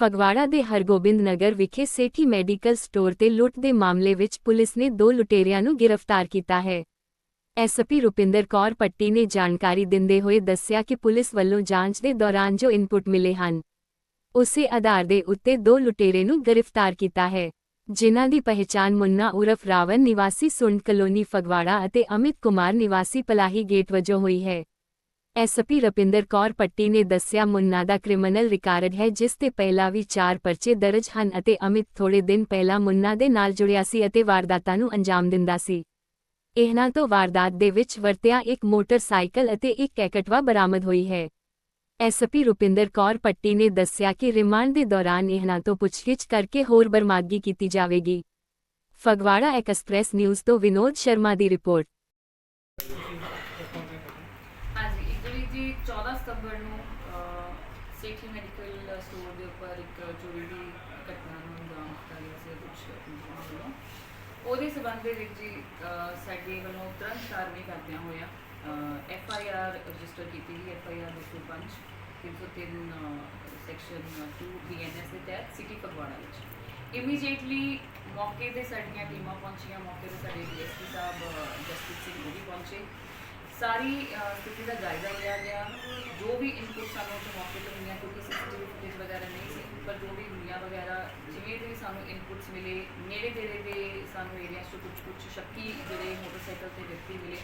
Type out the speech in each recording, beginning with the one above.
ਫਗਵਾੜਾ ਦੇ ਹਰਗੋਬਿੰਦ ਨਗਰ ਵਿਖੇ Sethi medical store ਤੇ ਲੁੱਟ ਦੇ ਮਾਮਲੇ ਵਿੱਚ ਪੁਲਿਸ ਨੇ ਦੋ ਲੁਟੇਰਿਆਂ ਨੂੰ ਗ੍ਰਿਫਤਾਰ ਕੀਤਾ ਹੈ। ਐਸਪੀ ਰੁਪਿੰਦਰ ਕੌਰ ਪੱਟੀ ਨੇ ਜਾਣਕਾਰੀ ਦਿੰਦੇ ਹੋਏ ਦੱਸਿਆ ਕਿ ਪੁਲਿਸ ਵੱਲੋਂ ਜਾਂਚ ਦੇ ਦੌਰਾਨ ਜੋ ਇਨਪੁਟ ਮਿਲੇ ਹਨ, ਉਸੇ ਆਧਾਰ ਦੇ ਉੱਤੇ ਦੋ ਲੁਟੇਰੇ ਨੂੰ ਗ੍ਰਿਫਤਾਰ ਕੀਤਾ ਹੈ, ਜਿਨ੍ਹਾਂ ਦੀ ਪਹਿਚਾਣ ਮੁੰਨਾ ਉਰਫ ਰਾਵਣ ਨਿਵਾਸੀ ਸੁੰਡ ਕਲੋਨੀ ਫਗਵਾੜਾ ਅਤੇ ਅਮਿਤ ਕੁਮਾਰ ਨਿਵਾਸੀ ਪਲਾਹੀ ਗੇਟ ਵਜੋਂ ਹੋਈ ਹੈ। ਐਸਪੀ ਰਪਿੰਦਰ ਕੌਰ ਪੱਟੀ ਨੇ ਦੱਸਿਆ, ਮੁੰਨਾ ਦਾ ਕ੍ਰਿਮੀਨਲ ਰਿਕਾਰਡ ਹੈ, ਜਿਸ ਤੇ ਪਹਿਲਾਂ ਵੀ ਚਾਰ ਪਰਚੇ ਦਰਜ ਹਨ ਅਤੇ ਅਮਿਤ ਥੋੜੇ ਦਿਨ ਪਹਿਲਾਂ ਮੁੰਨਾ ਦੇ ਨਾਲ ਜੁੜਿਆ ਸੀ ਅਤੇ ਵਾਰਦਾਤਾਂ ਨੂੰ ਅੰਜਾਮ ਦਿੰਦਾ ਸੀ। ਇਹਨਾਂ ਤੋਂ ਵਾਰਦਾਤ ਦੇ ਵਿੱਚ ਵਰਤਿਆ ਇੱਕ ਮੋਟਰਸਾਈਕਲ ਅਤੇ ਇੱਕ ਐਕਟਵਾ ਬਰਾਮਦ ਹੋਈ ਹੈ। ਐਸਪੀ ਰੁਪਿੰਦਰ ਕੌਰ ਪੱਟੀ ਨੇ ਦੱਸਿਆ ਕਿ ਰਿਮਾਂਡ ਦੇ ਦੌਰਾਨ ਇਹਨਾਂ ਤੋਂ ਪੁੱਛਗਿੱਛ ਕਰਕੇ ਹੋਰ ਬਰਮਾਦਗੀ ਕੀਤੀ ਜਾਵੇਗੀ। ਫਗਵਾੜਾ ਐਕਸਪ੍ਰੈਸ ਨਿਊਜ਼ ਤੋਂ ਵਿਨੋਦ ਸ਼ਰਮਾ ਦੀ ਰਿਪੋਰਟ ਹਾਂਜੀ ਇੱਕ 14 ਸਤੰਬਰ ਨੂੰ ਸੇਠੀ ਮੈਡੀਕਲ ਸਟੋਰ ਦੇ ਉੱਪਰ ਇੱਕ ਚੋਰੀ ਦੀ ਘਟਨਾ ਨੂੰ ਅੰਜਾਮ ਦਿੱਤਾ ਗਿਆ ਸੀ ਕੁਝ ਵੱਲੋਂ ਉਹਦੇ ਸਬੰਧ ਦੇ ਵਿੱਚ ਜੀ ਸਾਡੇ ਵੱਲੋਂ ਤੁਰੰਤ ਕਾਰਵਾਈ ਕਰਦਿਆਂ ਹੋਇਆ ਐਫ ਆਈ ਆਰ ਰਜਿਸਟਰ ਕੀਤੀ ਗਈ। F I R 205 303 section 2 BNS ਦੇ ਤਹਿਤ ਸਿਟੀ ਫਗਵਾੜਾ ਵਿੱਚ। ਇਮੀਡੀਏਟਲੀ ਮੌਕੇ ਤੇ ਸਾਡੀਆਂ ਟੀਮਾਂ ਪਹੁੰਚੀਆਂ। ਮੌਕੇ ਤੇ ਸਾਡੇ ਡੀਐਸਪੀ ਸਾਹਿਬ ਜਸਪ੍ਰੀਤ ਸਿੰਘ ਉਹ ਵੀ ਪਹੁੰਚੇ। ਸਾਰੀ ਸਥਿਤੀ ਦਾ ਜਾਇਜ਼ਾ ਲਿਆ ਗਿਆ। ਜੋ ਵੀ ਇਨਪੁਟ ਸਾਨੂੰ ਉਸ ਮੌਕੇ ਤੋਂ ਮਿਲਿਆ, ਕਿਉਂਕਿ ਸੀਸੀਟੀਵੀ ਫੁਟੇਜ ਵਗੈਰਾ ਨਹੀਂ ਸੀ, ਪਰ ਜੋ ਵੀ ਦੁਨੀਆ ਵਗੈਰਾ, ਜਿਵੇਂ ਦੇ ਸਾਨੂੰ ਇਨਪੁਟਸ ਮਿਲੇ ਨੇੜੇ ਤੇੜੇ ਦੇ ਸਾਨੂੰ ਏਰੀਆ ਤੋਂ ਕੁਝ ਕੁਝ ਸ਼ੱਕੀ ਜਿਹੜੇ ਮੋਟਰਸਾਈਕਲ ਤੇ ਵਿਅਕਤੀ ਮਿਲੇ,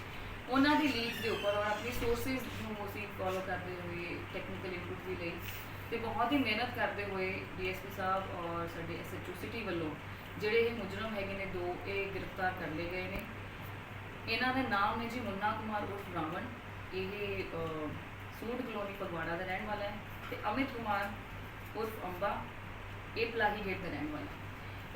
ਉਹਨਾਂ ਦੀ ਲੀਡ ਦੇ ਉੱਪਰ ਔਰ ਆਪਣੀ ਸੋਰਸਿਸ ਨੂੰ ਅਸੀਂ ਫੋਲੋ ਕਰਦੇ ਹੋਏ ਟੈਕਨੀਕਲ ਇਨਪੁਟ ਵੀ ਲਈ ਤੇ ਬਹੁਤ ਹੀ ਮਿਹਨਤ ਕਰਦੇ ਹੋਏ ਡੀਐਸਪੀ ਸਾਹਿਬ ਔਰ ਸਾਡੇ ਐਸਐਚਓ ਸਿਟੀ ਵੱਲੋਂ ਜਿਹੜੇ ਇਹ ਮੁਜਰਮ ਹੈਗੇ ਨੇ ਦੋ, ਇਹ ਗ੍ਰਿਫਤਾਰ ਕਰ ਲਏ ਗਏ ਨੇ। ਇਹਨਾਂ ਦੇ ਨਾਮ ਨੇ ਜੀ ਮੁੰਨਾ ਕੁਮਾਰ ਉਰਫ ਰਾਵਣ। ਇਹ ਅਹ, ਸੂਟ ਕਲੋਨੀ ਫਗਵਾੜਾ ਦਾ ਰਹਿਣ ਵਾਲਾ ਹੈ ਤੇ ਅਮਿਤ ਕੁਮਾਰ ਉਰਫ ਅੰਬਾ ਇਹ ਪਲਾਹੀ ਗੇਟ ਦਾ ਰਹਿਣ ਵਾਲਾ ਹੈ।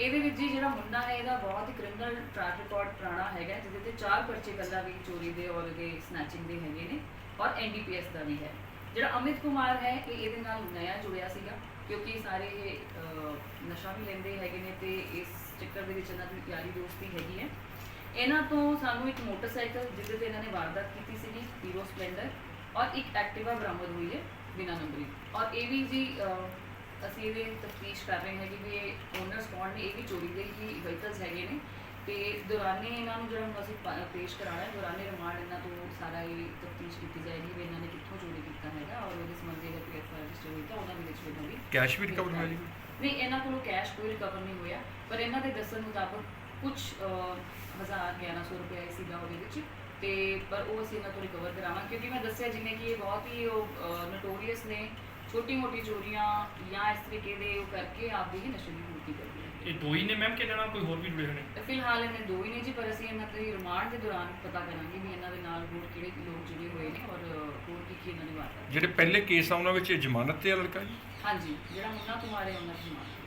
ਇਹਦੇ ਵਿੱਚ ਜੀ ਜਿਹੜਾ ਮੁੰਡਾ ਹੈ ਇਹਦਾ ਬਹੁਤ ਹੀ ਕ੍ਰਿਮੀਨਲ ਟਰੈਕ ਰਿਕਾਰਡ ਪੁਰਾਣਾ ਹੈਗਾ ਜਿਹਦੇ ਤੇ ਚਾਰ ਪਰਚੇ ਕੱਲਾ ਵੀ ਚੋਰੀ ਦੇ ਔਰ ਦੇ ਸਨੈਚਿੰਗ ਦੇ ਹੈਗੇ ਨੇ ਔਰ ਐਨਡੀਪੀਐਸ ਦਾ ਵੀ ਹੈ। ਜਿਹੜਾ ਅਮਿਤ ਕੁਮਾਰ ਹੈ ਇਹ ਇਹਦੇ ਨਾਲ ਨਇਆ ਜੁੜਿਆ ਸੀਗਾ ਕਿਉਂਕਿ ਸਾਰੇ ਇਹ ਨਸ਼ਾ ਵੀ ਲੈਂਦੇ ਹੈਗੇ ਨੇ ਤੇ ਇਸ ਚੱਕਰ ਦੇ ਵਿੱਚ ਇਹਨਾਂ ਦੀ ਯਾਰੀ ਦੋਸਤੀ ਹੈਗੀ ਹੈ। ਇਹਨਾਂ ਤੋਂ ਸਾਨੂੰ ਇੱਕ ਮੋਟਰਸਾਈਕਲ ਜਿਹਦੇ ਤੇ ਇਹਨਾਂ ਨੇ ਵਾਰਦਾਤ ਕੀਤੀ ਸੀਗੀ ਹੀਰੋ ਸਪਲੈਂਡਰ ਔਰ ਇੱਕ ਐਕਟਿਵਾ ਬਰਾਮਦ ਹੋਈ ਹੈ ਬਿਨਾਂ ਨੰਬਰੀ। ਔਰ ਇਹ ਵੀ ਜੀ ਅਹ, ਅਸੀਂ ਇਹਦੇ ਤਫਤੀਸ਼ ਕਰ ਰਹੇ ਹਾਂ ਕਿ ਵੀ ਇਹ ਓਨਰਸ ਕੌਣ ਨੇ ਇਹ ਵੀ ਚੋਰੀ ਦੇ ਹੀ ਵਹੀਕਲਸ ਹੈਗੇ ਨੇ। ਤੇ ਦੌਰਾਨੇ ਇਹਨਾਂ ਨੂੰ ਜਿਹੜਾ ਹੁਣ ਅਸੀਂ ਪ- ਪੇਸ਼ ਕਰਾਉਣਾ ਹੈ ਦੌਰਾਨੇ ਰਿਮਾਂਡ ਇਹਨਾਂ ਤੋਂ ਸਾਰਾ ਇਹ ਤਫਤੀਸ਼ ਕੀਤੀ ਜਾਏਗੀ ਵੀ ਇਹਨਾਂ ਨੇ ਕਿੱਥੋਂ ਚੋਰੀ ਕੀਤਾ ਹੈਗਾ ਔਰ ਉਹਦੇ ਸੰਬੰਧੀ ਦਾ ਪੀਐਫ ਰਜਿਸਟਰ ਹੋਈ ਤਾਂ ਉਹਨਾਂ ਦੇ ਵਿੱਚ ਵੀ ਇਹਨਾਂ ਦੀ ਕੈਸ਼ ਵੀ ਰਿਕਵਰ ਹੋਇਆ ਜੀ ਨਹੀਂ ਇਹਨਾਂ ਕੋਲੋਂ ਕੈਸ਼ ਕੋਈ ਰਿਕਵਰ ਨਹੀਂ ਹੋਇਆ ਪਰ ਇਹਨਾਂ ਦੇ ਦੱਸਣ ਮੁਤਾਬਕ ਕੁਝ ਹਜ਼ਾਰ 1100 ਰੁਪਏ ਸੀਗਾ ਉਹਦੇ ਵਿੱਚ। ਤੇ ਪਰ ਉਹ ਅਸੀਂ ਇਹਨਾਂ ਤੋਂ ਰਿਕਵਰ ਕਰਾਵਾਂਗੇ। ਕਿਉਂਕਿ ਮੈਂ ਦੱਸਿਆ ਜਿਵੇਂ ਕਿ ਇਹ ਬਹੁਤ ਹੀ ਉਹ ਨੋਟੋਰੀਅਸ ਨੇ। ਛੋਟੀ ਮੋਟੀ ਚੋਰੀਆਂ ਜਾਂ ਇਸ ਤਰੀਕੇ ਦੇ ਉਹ ਕਰਕੇ ਆਪਦੀ ਹੀ ਨਸ਼ੇ ਦੀ ਪੂਰਤੀ ਕਰਦੇ ਨੇ ਇਹ ਦੋ ਹੀ ਨੇ ਮੈਮ ਕਿ ਇਹਨਾਂ ਨਾਲ ਕੋਈ ਹੋਰ ਵੀ ਜੁੜੇ ਹੋਏ ਨੇ? ਤੇ ਫਿਲਹਾਲ ਇਹਨੇ ਦੋ ਹੀ ਨੇ ਜੀ ਪਰ ਅਸੀਂ ਇਹਨਾਂ ਦੇ ਰਿਮਾਂਡ ਦੇ ਦੌਰਾਨ ਪਤਾ ਕਰਾਂਗੇ ਵੀ ਇਹਨਾਂ ਦੇ ਨਾਲ ਹੋਰ ਕਿਹੜੇ ਲੋਕ ਜੁੜੇ ਹੋਏ ਨੇ ਔਰ ਹੋਰ ਕੀ ਕੀ ਇਹਨਾਂ ਨੇ ਵਾਰਤਾ ਜਿਹੜੇ ਪਹਿਲੇ ਕੇਸ ਆ ਉਹਨਾਂ ਵਿੱਚ ਇਹ ਜ਼ਮਾਨਤ ਤੇ ਆ ਲੜਕਾ ਜੀ? ਹਾਂਜੀ ਜਿਹੜਾ ਮੁੰਨਾ ਕੁਮਾਰ ਹੈ ਉਹਨਾਂ ਦੀ ਜ਼ਮਾਨਤ